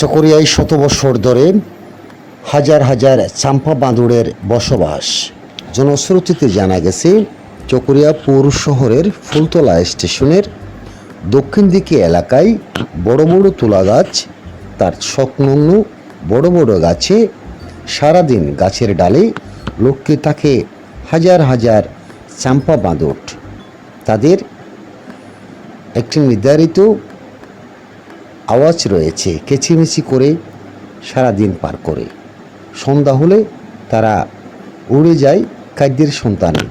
চকরিয়ায় শত বছর ধরে হাজার হাজার চাম্পা বাঁদুড়ের বসবাস। জনশ্রুতিতে জানা গেছে, চকরিয়া পৌর শহরের ফুলতলা স্টেশনের দক্ষিণ দিকে এলাকায় বড় বড় তুলা গাছ, তার সংলগ্ন বড় বড় গাছে সারাদিন গাছের ডালে লোককে থাকে হাজার হাজার চাম্পা বাঁদর। তাদের একটি নির্ধারিত আওয়াজ রয়েছে, কেচিমেচি করে সারাদিন পার করে। সন্ধ্যা হলে তারা উড়ে যায় খাদ্যের সন্তানে।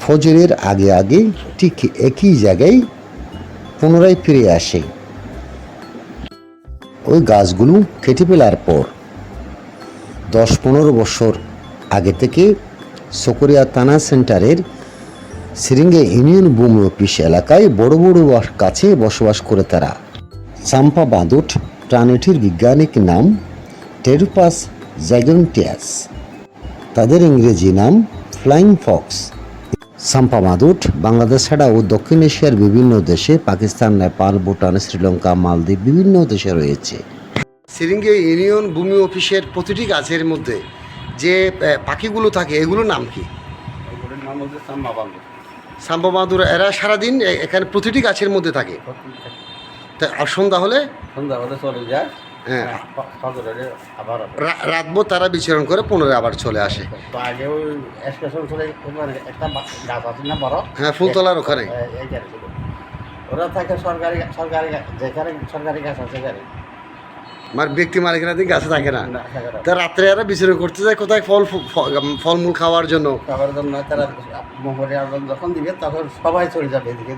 ফজরের আগে আগে ঠিক একই জায়গায় পুনরায় ফিরে আসে। ওই গাছগুলো কেটে ফেলার পর দশ পনেরো বছর আগে থেকে সকরিয়া থানা সেন্টারের সিরিঙ্গে ইউনিয়ন ভূমি অফিস এলাকায় বড় বড় গাছে বসবাস করে তারা। চাম্পা বাঁদুট প্রাণীটির বৈজ্ঞানিক নাম টেরুপাস জ্যাগন্টিয়াস তাদের ইংরেজি নাম ফ্লাইং ফক্স। সাম্পা মাদুট বাংলাদেশ ছাড়াও দক্ষিণ এশিয়ার বিভিন্ন দেশে পাকিস্তান নেপাল ভুটান শ্রীলঙ্কা মালদ্বীপ বিভিন্ন দেশে রয়েছে। সিরিঙ্গে ইউনিয়ন ভূমি অফিসের প্রতিটি গাছের মধ্যে যে পাখিগুলো থাকে এগুলোর নাম কি? সাম্পা বাঁদুর। এরা সারাদিন এখানে প্রতিটি গাছের মধ্যে থাকে? তা আর সন্ধ্যা হলে? সন্ধ্যা হলে চলে যায়। হ্যাঁ। আবার রাতভর তারা বিচরণ করে পুনরায় আবার চলে আসে। আগে ওই স্টেশন চলে একটা গাছ আছে না বড়? হ্যাঁ ফুলতলার ওখানে। ওরা থাকে সরকারি সরকারি যেখানে সরকারি গাছ আছে গাড়ি মানে ব্যক্তি মালিকানাধীন গাছে থাকে না। তা রাত্রে এরা বিচরণ করতে যায় কোথায় ফল ফলমূল খাওয়ার জন্য? খাবার জন্য তারা মোহরে আয়োজন যখন দিবে তখন সবাই চলে যাবে এদিকে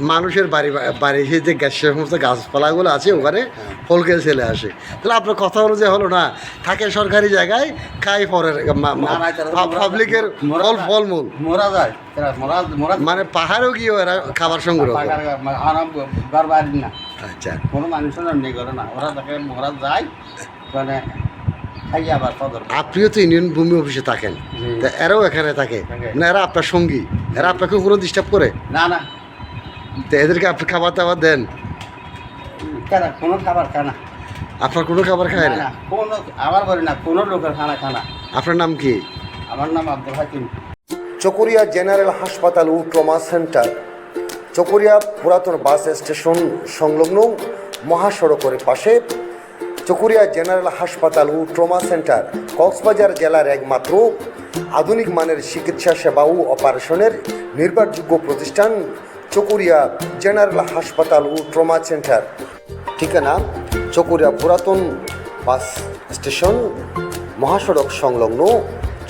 মানুষের বাড়ি বাড়ি সেই যে গাছ সে সমস্ত গাছপালাগুলো আছে ওখানে ফল খেয়ে চলে আসে। তাহলে আপনার কথা অনুযায়ী হলো না থাকে সরকারি জায়গায় খাই মোরা- পাবলিকের ফল। ফলমূল। মোরা যায় মানে পাহাড়েও গিয়ে এরা খাবার সংগ্রহ আরাম না। আচ্ছা। কোনো মানুষের নেই করে না। ওরা তাকে মোরা যায় মানে খাই আবার সদর আপনিও তো ইউনিয়ন ভূমি অফিসে থাকেন। তা এরাও এখানে থাকে। না এরা আপনার সঙ্গী? এরা আপনাকে কোনো ডিস্টার্ব করে? না না। তো এদেরকে আপনি খাবার দাবার দেন? কেন? কোনো খাবার খানা আপনার কোনো খাবার খায় না কোনো আবার বলি না কোনো লোকের খানা খানা আপনার নাম কি? আমার নাম আব্দুল হাকিম। চকরিয়া জেনারেল হাসপাতাল ও ট্রমা সেন্টার। চকরিয়া পুরাতন বাস স্টেশন সংলগ্ন মহাসড়কের পাশে চকরিয়া জেনারেল হাসপাতাল ও ট্রমা সেন্টার, কক্সবাজার জেলার একমাত্র আধুনিক মানের চিকিৎসা সেবা ও অপারেশনের নির্ভরযোগ্য প্রতিষ্ঠান চকরিয়া জেনারেল হাসপাতাল ও ট্রমা সেন্টার। ঠিকানা চকরিয়া পুরাতন বাস স্টেশন, মহাসড়ক সংলগ্ন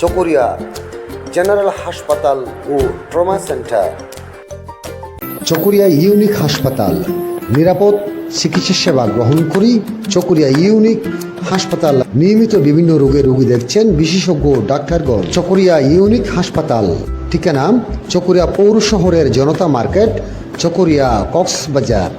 চকরিয়া জেনারেল হাসপাতাল ও ট্রমা সেন্টার। চকরিয়া ইউনিক হাসপাতাল। নিরাপদ চিকিৎসা সেবা গ্রহণ করি চকুরিয়া ইউনিক হাসপাতাল নিয়মিত বিভিন্ন রোগের রোগী দেখছেন বিশেষজ্ঞ ডাক্তারগণ। চকুরিয়া ইউনিক হাসপাতাল। ঠিকানা চকুরিয়া পৌর শহরের জনতা মার্কেট, চকুরিয়া কক্সবাজার।